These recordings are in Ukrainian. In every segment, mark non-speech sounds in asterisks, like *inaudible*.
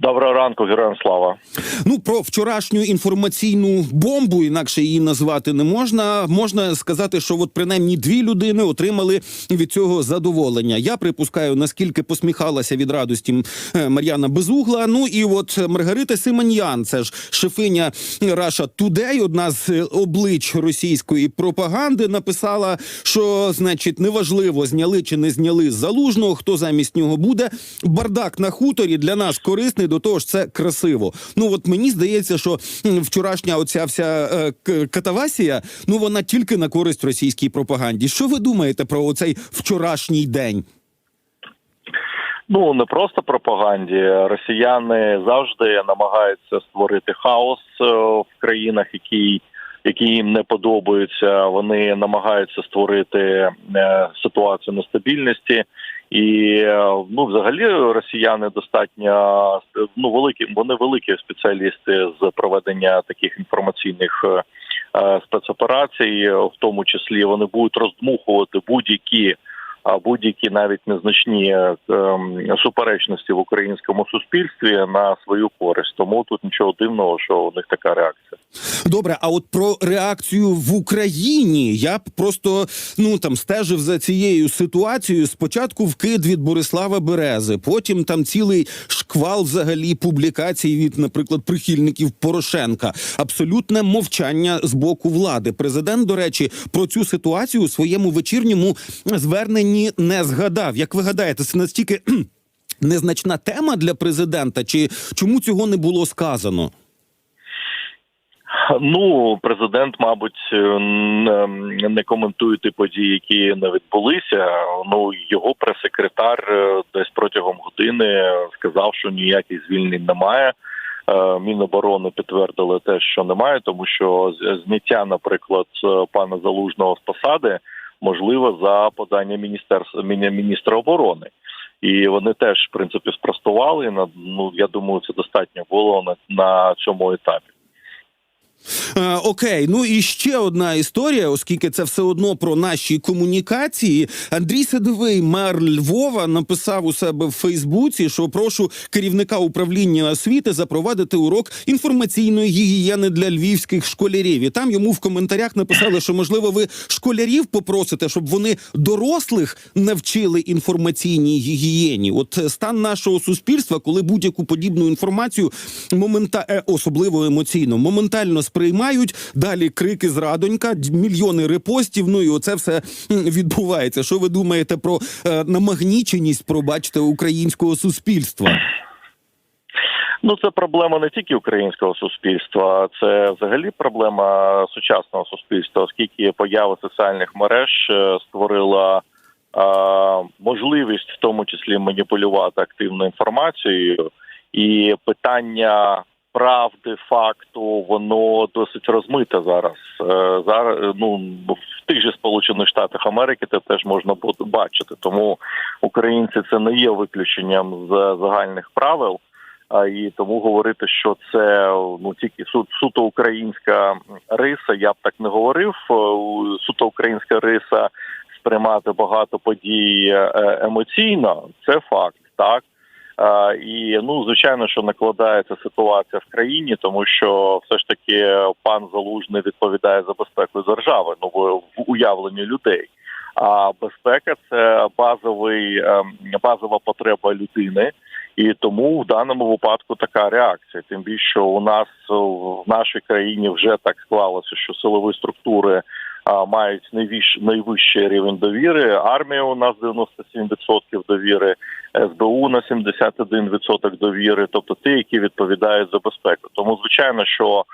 Доброго ранку, героям слава. Ну про вчорашню інформаційну бомбу, інакше її назвати не можна. Можна сказати, що от принаймні дві людини отримали від цього задоволення. Я припускаю, наскільки посміхалася від радості е, Мар'яна Безугла. Ну і от Маргарита Симоньян, це ж шефиня Раша Тудей, одна з облич російської пропаганди, написала, що значить неважливо, зняли чи не зняли залужного, хто замість нього буде. Бардак на хуторі для нас корисний. До того ж, це красиво. Ну от мені здається, що вчорашня оця вся е, катавасія, ну вона тільки на користь російській пропаганді. Що ви думаєте про оцей вчорашній день? Ну не просто пропаганді. Росіяни завжди намагаються створити хаос е, в країнах, які, які їм не подобаються. Вони намагаються створити е, ситуацію нестабільності. І е, ну, взагалі, росіяни достатньо ну великі. Вони великі спеціалісти з проведення таких інформаційних е, е, спецоперацій, в тому числі вони будуть роздмухувати будь-які будь-які навіть незначні е, ем, суперечності в українському суспільстві на свою користь. Тому тут нічого дивного, що у них така реакція. Добре, а от про реакцію в Україні я б просто ну там стежив за цією ситуацією. Спочатку вкид від Борислава Берези, потім там цілий шквал взагалі публікацій від, наприклад, прихильників Порошенка. Абсолютне мовчання з боку влади. Президент, до речі, про цю ситуацію у своєму вечірньому зверненні не згадав. Як ви гадаєте, це настільки *clears throat* незначна тема для президента, чи чому цього не було сказано? Ну, президент, мабуть, не, не коментує ті події, які не відбулися. Ну його прес-секретар е, десь протягом години сказав, що ніяких звільнень немає. Е, Міноборони підтвердили те, що немає, тому що зняття, наприклад, е, пана залужного з посади можливо за подання міністерства міні- міністра оборони. І вони теж в принципі спростували. На ну я думаю, це достатньо було на, на цьому етапі. Е, окей, ну і ще одна історія, оскільки це все одно про наші комунікації. Андрій Садовий, мер Львова, написав у себе в Фейсбуці, що прошу керівника управління освіти запровадити урок інформаційної гігієни для львівських школярів. І там йому в коментарях написали, що можливо ви школярів попросите, щоб вони дорослих навчили інформаційній гігієні. От е, стан нашого суспільства, коли будь-яку подібну інформацію момента е, особливо емоційно, моментально сприймають. Далі крики зрадонька, д- мільйони репостів. Ну і оце все відбувається. Що ви думаєте про е, намагніченість, пробачте, українського суспільства? Ну, це проблема не тільки українського суспільства, це взагалі проблема сучасного суспільства, оскільки поява соціальних мереж е, створила е, можливість, в тому числі, маніпулювати активною інформацією, і питання правди, факту, воно досить розмите зараз. Е, зараз ну в тих же Сполучених Штатах Америки це теж можна бачити. Тому українці це не є виключенням з загальних правил. А і тому говорити, що це ну тільки су, суто українська риса, я б так не говорив. Е, Суто українська риса сприймати багато подій е, емоційно, це факт, так. Е, І ну звичайно, що накладається ситуація в країні, тому що все ж таки пан Залужний відповідає за безпеку держави, ну в уявленні людей. А безпека це базовий ем, базова потреба людини. І тому в даному випадку така реакція. Тим більше що у нас е, в нашій країні вже так склалося, що силові структури мають найвищ, найвищий рівень довіри. Армія у нас 97% довіри, СБУ на 71% довіри, тобто ті, які відповідають за безпеку. Тому звичайно, що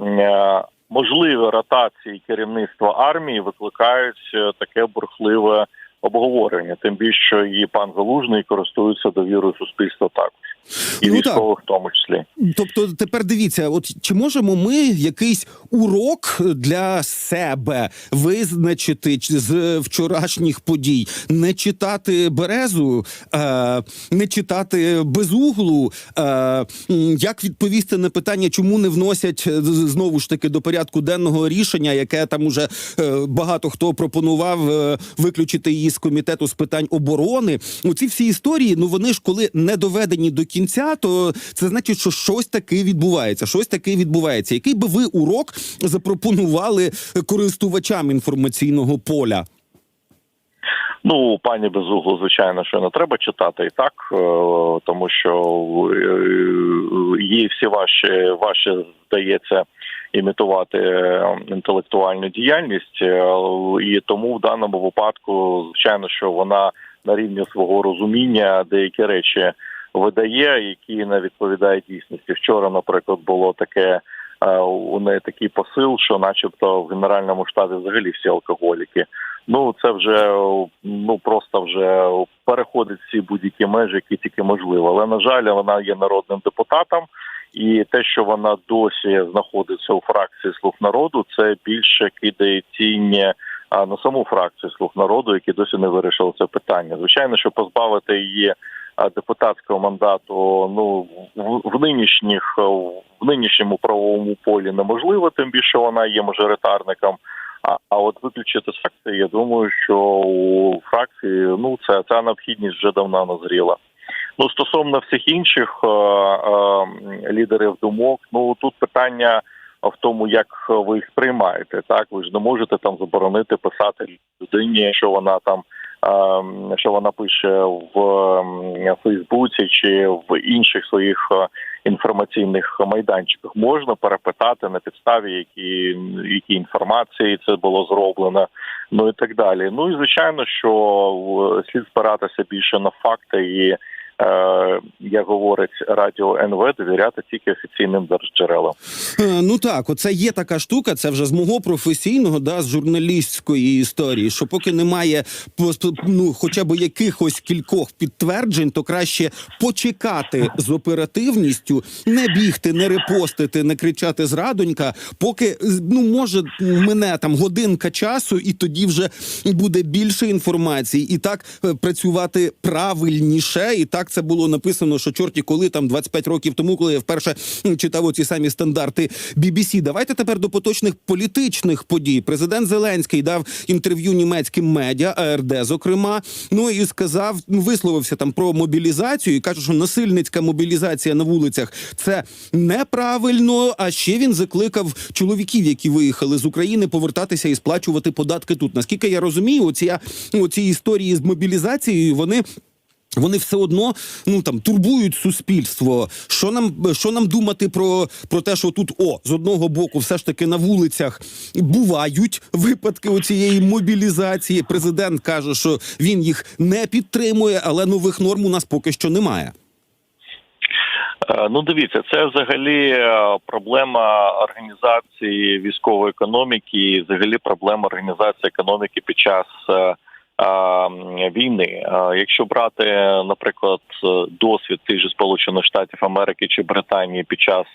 е, можливі ротації керівництва армії викликають е, таке бурхливе обговорення. Тим більше що і пан Залужний користується довірою суспільства також. і Ну, так. в тому числі. Тобто, тепер дивіться, от чи можемо ми якийсь урок для себе визначити з вчорашніх подій, не читати березу, е, не читати безуглу, е, як відповісти на питання, чому не вносять е, знову ж таки до порядку денного рішення, яке там уже е, багато хто пропонував е, виключити її з комітету з питань оборони. Ну ці всі історії, ну вони ж коли не доведені до кінця, то це значить, що щось таке відбувається. Щось таке відбувається. Який би ви урок запропонували користувачам інформаційного поля? Ну, пані Безуглу, звичайно, що не треба читати і так, е, тому що е, їй всі важче, важче здається імітувати е, інтелектуальну діяльність, е, і тому в даному випадку, звичайно, що вона на рівні свого розуміння деякі речі видає, які не відповідають дійсності. Вчора, наприклад, було таке. е, У неї такий посил, що, начебто, в генеральному штабі взагалі всі алкоголіки. Ну це вже ну просто вже переходить всі будь-які межі, які тільки можливо. Але на жаль, вона є народним депутатом, і те, що вона досі знаходиться у фракції слуг народу, це більше кидає тінь на саму фракцію слуг народу, які досі не вирішили це питання. Звичайно, що позбавити її депутатського мандату ну в, нинішніх в нинішньому правовому полі неможливо, тим більше вона є мажоритарником. А, а от виключити фракції, я думаю, що у фракції ну це ця необхідність вже давно назріла. Ну стосовно всіх інших е, е, лідерів думок, ну тут питання в тому, як ви їх сприймаєте. Так ви ж не можете там заборонити писати людині, що вона там. е, Що вона пише в Фейсбуці чи в інших своїх е, інформаційних майданчиках можна перепитати на підставі, які які інформації це було зроблено, ну і так далі. Ну і звичайно, що слід спиратися більше на факти і. Е, як говорить радіо НВ, довіряти тільки офіційним держджерелам. Е, Ну так, оце є така штука. Це вже з мого професійного, да, з журналістської історії. Що поки немає ну, хоча б якихось кількох підтверджень, то краще почекати з оперативністю, не бігти, не репостити, не кричати зрадонька. Поки ну може мене там годинка часу, і тоді вже буде більше інформації, і так е, працювати правильніше. І так це було написано, що чорті, коли там 25 років тому, коли я вперше читав оці самі стандарти BBC. Давайте тепер до поточних політичних подій. Президент Зеленський дав інтерв'ю німецьким медіа, АРД, зокрема. Ну і сказав, ну, висловився там про мобілізацію і каже, що насильницька мобілізація на вулицях це неправильно. А ще він закликав чоловіків, які виїхали з України, повертатися і сплачувати податки тут. Наскільки я розумію, оці, оці історії з мобілізацією вони. Вони все одно ну там турбують суспільство. Що нам що нам думати про, про те, що тут о з одного боку, все ж таки на вулицях бувають випадки оцієї мобілізації. Президент каже, що він їх не підтримує, але нових норм у нас поки що немає. Е, Ну, дивіться, це взагалі е, проблема організації військової економіки, і взагалі проблема організації економіки під час е, війни. Е, Якщо брати, наприклад, е, досвід тих же Сполучених Штатів Америки чи Британії під час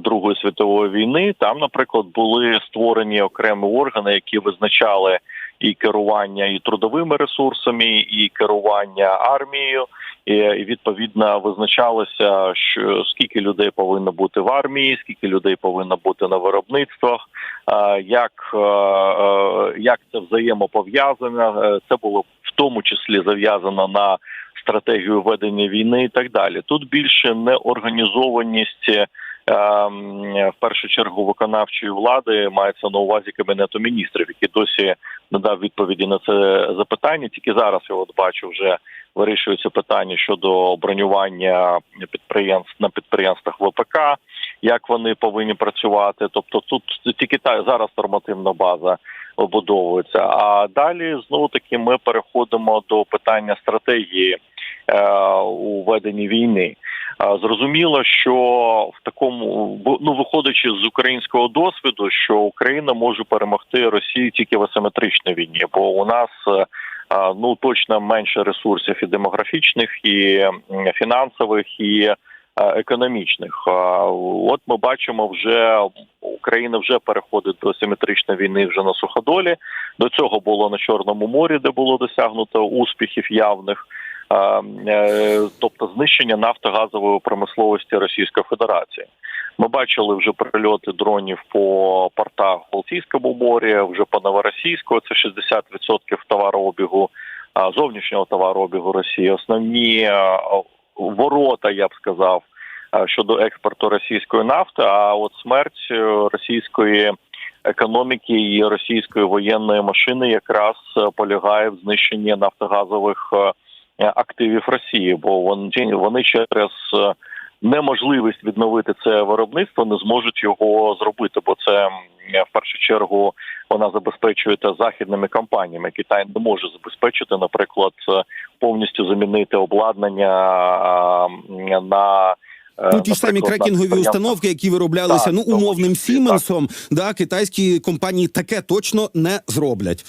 Другої світової війни, там, наприклад, були створені окремі органи, які визначали і керування і трудовими ресурсами, і керування армією. І відповідно визначалося, що скільки людей повинно бути в армії, скільки людей повинно бути на виробництвах, е, як, е, е, як це взаємопов'язано. Це було в тому числі зав'язано на стратегію ведення війни і так далі. Тут більше неорганізованість. Ем, В першу чергу виконавчої влади мається на увазі кабінету міністрів, який досі не дав відповіді на це запитання. Тільки зараз я от бачу вже вирішується питання щодо бронювання підприємств на підприємствах ВПК, як вони повинні працювати. Тобто, тут тільки та зараз нормативна база обудовується. А далі знову таки ми переходимо до питання стратегії у веденні війни. Е, Зрозуміло, що в такому ну виходячи з українського досвіду, що Україна може перемогти Росію тільки в асиметричній війні, бо у нас е, ну точно менше ресурсів і демографічних, і фінансових, і економічних. От ми бачимо, вже Україна вже переходить до симетричної війни вже на суходолі. До цього було на Чорному морі, де було досягнуто успіхів явних. Е, Тобто знищення нафтогазової промисловості Російської Федерації. Ми бачили вже прильоти дронів по портах Балтійському морі, вже по Новоросійську. Це 60% товарообігу зовнішнього товарообігу Росії. Основні ворота, я б сказав, щодо експорту російської нафти. А от смерть е, російської економіки і російської воєнної машини якраз е, полягає в знищенні нафтогазових активів Росії, бо вони, вони через е, неможливість відновити це виробництво не зможуть його зробити, бо це в першу чергу вона забезпечує та західними компаніями. Китай не може забезпечити, наприклад, е, повністю замінити обладнання на е, Ну, ті ж самі крекінгові установки, які вироблялися Так, ну умовним Сіменсом, да, китайські компанії таке точно не зроблять.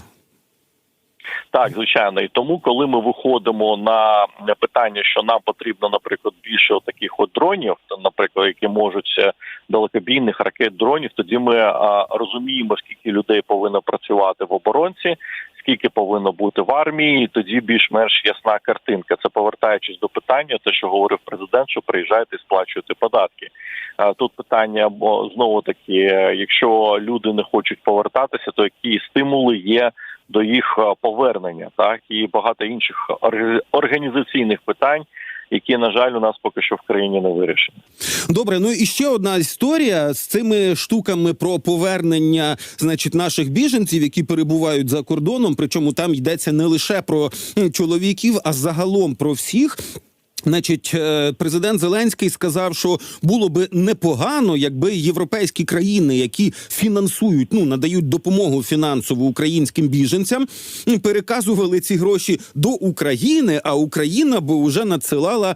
Так, звичайно, і тому, коли ми виходимо на питання, що нам потрібно, наприклад, більше таких от дронів, наприклад, які можуть е, далекобійних ракет дронів, тоді ми а, розуміємо, скільки людей повинно працювати в оборонці, скільки повинно бути в армії, і тоді більш-менш ясна картинка. Це повертаючись до питання, те, що говорив президент, що приїжджайте і сплачуєте податки. А, Тут питання бо знову таки, е, якщо люди не хочуть повертатися, то які стимули є до їх е, повернення, так і багато інших організаційних питань, які на жаль у нас поки що в країні не вирішені. Добре, ну і ще одна історія з цими штуками про повернення, значить, наших біженців, які перебувають за кордоном. Причому там йдеться не лише про чоловіків, а загалом про всіх. Значить, е, президент Зеленський сказав, що було би непогано, якби європейські країни, які фінансують, ну надають допомогу фінансову українським біженцям, переказували ці гроші до України, а Україна би вже надсилала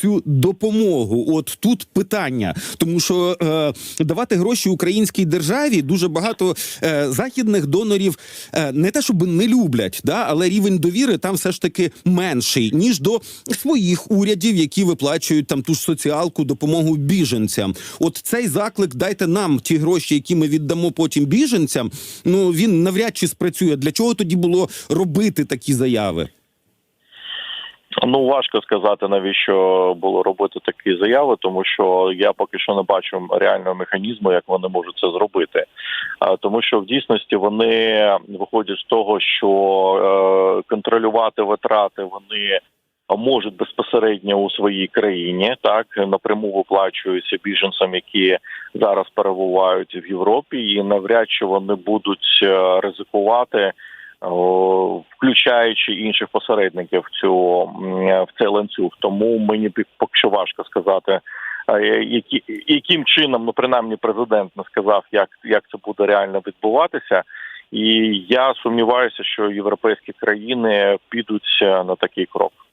цю допомогу. От тут питання, тому що е, давати гроші українській державі дуже багато е, західних донорів е, не те, щоб не люблять, да, але рівень довіри там все ж таки менший ніж до своїх урядів, які виплачують там ту ж соціалку, допомогу біженцям. От цей заклик дайте нам ті гроші, які ми віддамо потім біженцям. Ну він навряд чи спрацює. Для чого тоді було робити такі заяви? Ну важко сказати, навіщо було робити такі заяви, тому що я поки що не бачу реального механізму, як вони можуть це зробити. Тому що в дійсності вони виходять з того, що е, контролювати витрати вони можуть безпосередньо у своїй країні, так напряму виплачуються біженцям, які зараз перебувають в Європі, і навряд чи вони будуть е, ризикувати. Включаючи інших посередників в цю в цей ланцюг, тому мені поки що важко сказати, е, які яким чином, ну принаймні, президент не сказав, як, як це буде реально відбуватися. І я сумніваюся, що європейські країни підуть е, на такий крок.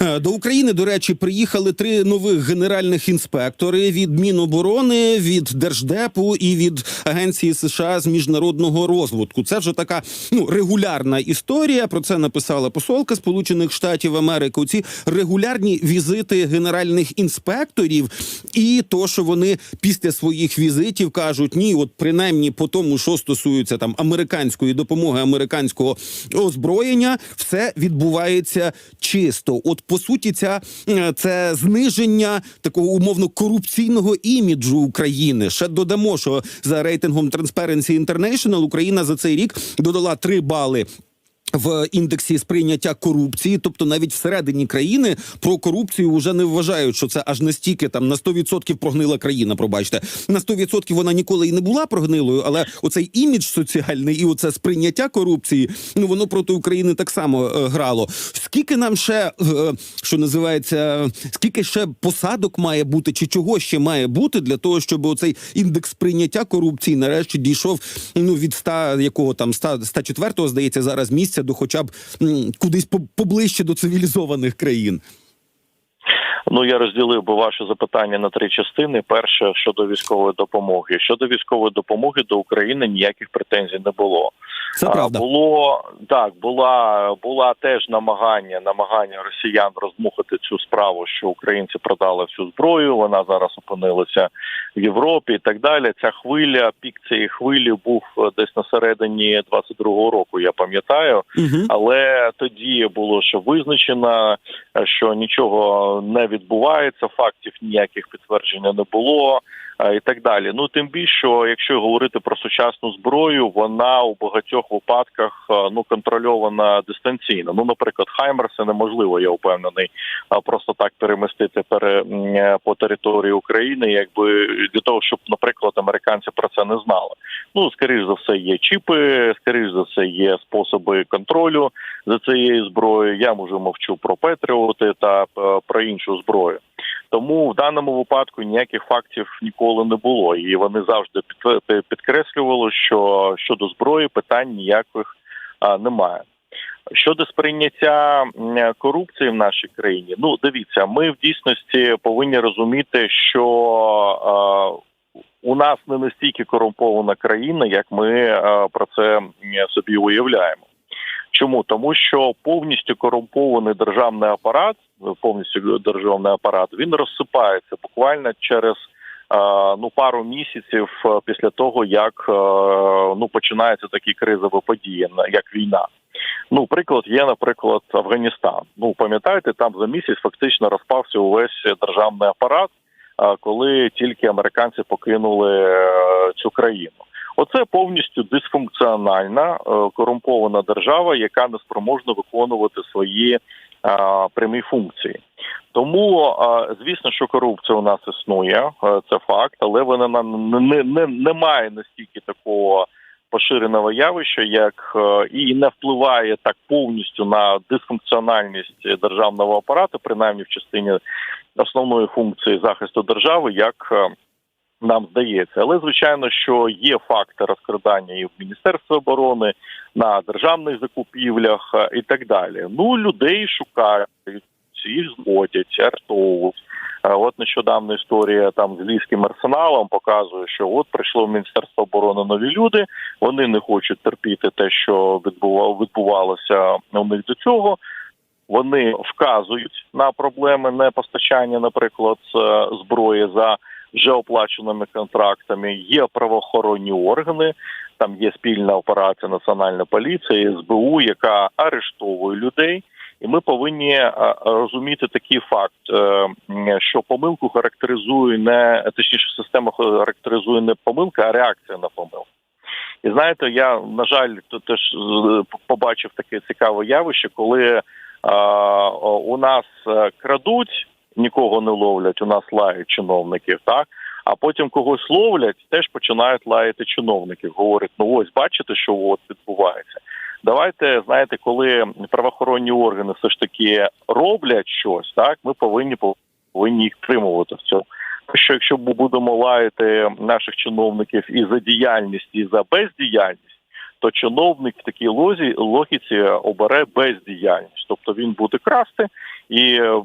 Е, До України, до речі, приїхали три нових генеральних інспектори від Міноборони, від Держдепу і від Агенції США з міжнародного розвитку. Це вже така ну регулярна історія. Про це написала посолка Сполучених Штатів Америки. Ці регулярні візити генеральних інспекторів, і то, що вони після своїх візитів кажуть, ні, от принаймні по тому, що стосується там американської допомоги, американського озброєння, все відбувається чисто. От по суті, ця е, це зниження такого умовно корупційного іміджу України. Ще додамо, що за рейтингом Transparency International Україна за цей рік додала 3 бали. В індексі сприйняття корупції, тобто навіть всередині країни про корупцію вже не вважають, що це аж настільки там на 100% прогнила країна. Пробачте, на 100% вона ніколи і не була прогнилою, але оцей імідж соціальний і оце сприйняття корупції, ну воно проти України так само е, грало. Скільки нам ще е, що називається, скільки ще посадок має бути, чи чого ще має бути для того, щоб оцей індекс сприйняття корупції нарешті дійшов ну від 100, якого там 100, 104, здається, зараз місця до хоча б кудись поближче до цивілізованих країн. Ну я розділив би ваше запитання на три частини. Перше щодо військової допомоги. Щодо військової допомоги до України ніяких претензій не було. Це правда. Було так, була була теж намагання намагання росіян роздмухати цю справу, що українці продали всю зброю. Вона зараз опинилася в Європі і так далі. Ця хвиля, пік цієї хвилі був е, десь на середині 22-го року. Я пам'ятаю. Угу. Але тоді було що визначено, е, що нічого не відбувається, фактів ніяких підтвердження не було. Е, І так далі. Ну тим більше, що якщо говорити про сучасну зброю, вона у багатьох випадках е, ну контрольована дистанційно. Ну, наприклад, Хаймерси неможливо, я впевнений, просто так перемістити пере е, по території України, якби для того, щоб, наприклад, американці про це не знали. Ну, скоріш за все, є чіпи, скоріш за все, є способи контролю за цією зброєю. Я може мовчу про Петріоти та про іншу зброю. Тому в даному випадку ніяких фактів ніколи не було, і вони завжди підкреслювали, що щодо зброї питань ніяких немає. Щодо сприйняття корупції в нашій країні, ну дивіться, ми в дійсності повинні розуміти, що у нас не настільки корумпована країна, як ми про це собі уявляємо. Чому тому, що повністю корумпований державний апарат, повністю державний апарат, він розсипається буквально через ну пару місяців після того, як ну починається такі кризові події, як війна. Ну, приклад є, наприклад, Афганістан. Ну, пам'ятаєте, там за місяць фактично розпався увесь державний апарат, коли тільки американці покинули е, цю країну. Оце повністю дисфункціональна е, корумпована держава, яка не спроможна виконувати свої е, прямі функції. Тому, е, звісно, що корупція у нас існує, це факт, але вона на- не, не, не має настільки такого поширеного явища, як і не впливає так повністю на дисфункціональність державного апарату, принаймні в частині основної функції захисту держави, як нам здається. Але звичайно, що є факти розкрадання і в Міністерстві оборони на державних закупівлях е, і так далі. Ну людей шукають, їх зводять, арештовують. Е, От нещодавна історія там з львівським арсеналом показує, що от прийшло в Міністерство оборони нові люди. Вони не хочуть терпіти те, що відбувало- відбувалося у них до цього. Вони вказують на проблеми непостачання, наприклад, е, зброї за вже оплаченими контрактами. Є правоохоронні органи. Там є спільна операція Національної поліції, СБУ, яка арештовує людей. І ми повинні е, розуміти такий факт, е, що помилку характеризує не точніше, система характеризує не помилка, а реакція на помилку. І знаєте, я на жаль, то теж е, побачив таке цікаве явище, коли у нас крадуть, нікого не ловлять, у нас лають чиновників, так. А потім когось ловлять, теж починають лаяти чиновників. Говорять, ну ось бачите, що от відбувається. Давайте знаєте, коли правоохоронні органи все ж таки роблять щось, так ми повинні повинні їх тримувати в цьому. Що якщо ми будемо лаяти наших чиновників і за діяльність, і за бездіяльність, то чиновник в такій лозі логіці обере бездіяльність, тобто він буде красти, і е,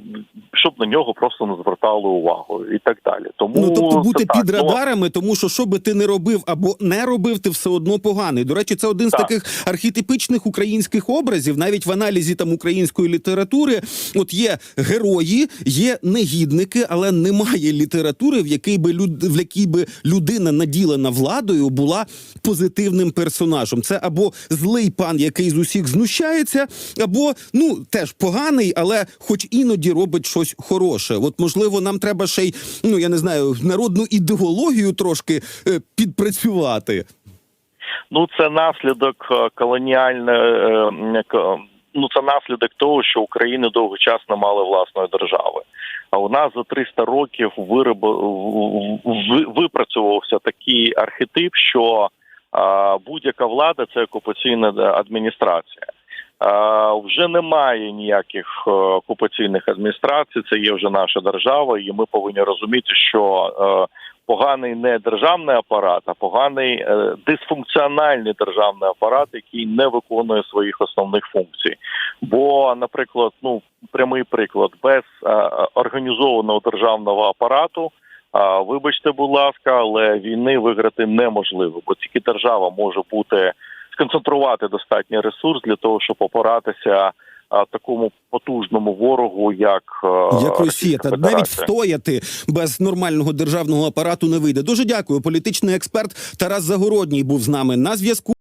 щоб на нього просто не звертали увагу, і так далі. Тому Ну тобто бути це так. під Ну, радарами, тому що що би ти не робив або не робив, ти все одно поганий. До речі, це один з таких архетипичних українських образів, навіть в аналізі там української літератури. От є герої, є негідники, але немає літератури, в якій би люд... в якій би людина наділена владою була позитивним персонажем. Це або злий пан, який з усіх знущається, або ну теж поганий, але хоч іноді робить щось хороше. От можливо, нам треба ще й ну я не знаю, народну ідеологію трошки е, підпрацювати. Ну, це наслідок е, колоніальної е, ну це наслідок того, що України довгий час не мали власної держави. А у нас за 300 років вироб... в- в- випрацювався такий архетип, що будь-яка влада це окупаційна адміністрація. А, вже немає ніяких е, окупаційних адміністрацій. Це є вже наша держава, і ми повинні розуміти, що е, поганий не державний апарат, а поганий е, дисфункціональний державний апарат, який не виконує своїх основних функцій. Бо, наприклад, ну прямий приклад, без е, організованого державного апарату. А, вибачте, будь ласка, але війни виграти неможливо, бо тільки держава може бути сконцентрувати достатній ресурс для того, щоб опиратися такому потужному ворогу, як, е, Як Росія, та навіть встояти без нормального державного апарату не вийде. Дуже дякую. Політичний експерт Тарас Загородній був з нами на зв'язку.